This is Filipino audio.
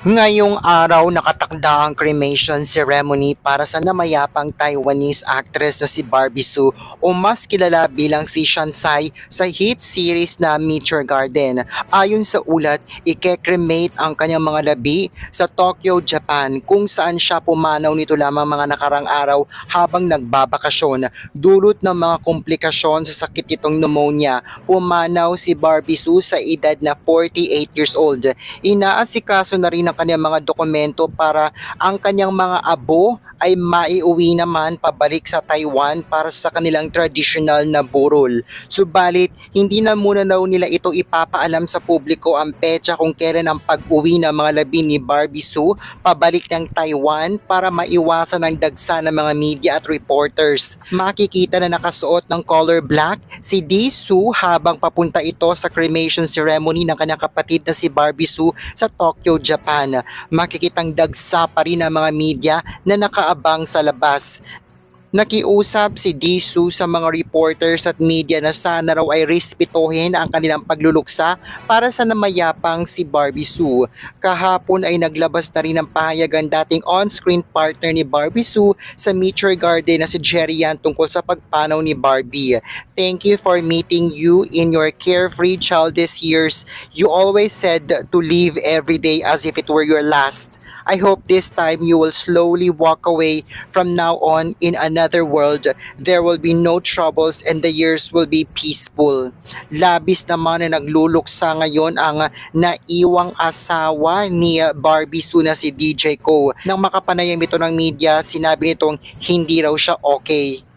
Ngayong araw nakatakda ang cremation ceremony para sa namayapang Taiwanese actress na si Barbie Sue o mas kilala bilang si Shansai sa hit series na Meet Your Garden. Ayon sa ulat, ike-cremate ang kanyang mga labi sa Tokyo, Japan kung saan siya pumanaw nito lamang mga nakarang araw habang nagbabakasyon. Dulot ng mga komplikasyon sa sakit itong pneumonia, pumanaw si Barbie Sue sa edad na 48 years old. Inaasikaso na rin ang kanyang mga dokumento para ang kanyang mga abo ay maiuwi naman pabalik sa Taiwan para sa kanilang traditional na burol. Subalit, hindi na muna daw nila ito ipapaalam sa publiko ang petsa kung kailan ang pag-uwi ng mga labi ni Barbie Sue pabalik ng Taiwan para maiwasan ang dagsa ng mga media at reporters. Makikita na nakasuot ng color black si Dee Sue habang papunta ito sa cremation ceremony ng kanyang kapatid na si Barbie Sue sa Tokyo, Japan. Makikitang dagsa pa rin ang mga media na nakaabang sa labas. Nakiusap si Disu sa mga reporters at media na sana raw ay respetuhin ang kanilang pagluluksa para sa namayapang si Barbie Sue. Kahapon ay naglabas na rin ng pahayag ang dating on-screen partner ni Barbie Sue sa Meet Your Garden na si Jerry Yan tungkol sa pagpanaw ni Barbie. Thank you for meeting you in your carefree childish years. You always said to live every day as if it were your last. I hope this time you will slowly walk away from now on in another world. There will be no troubles and the years will be peaceful. Labis naman na nagluluksa ngayon ang naiwang asawa ni Barbie Sue na si DJ Ko. Nang makapanayam ito ng media, sinabi nitong hindi raw siya okay.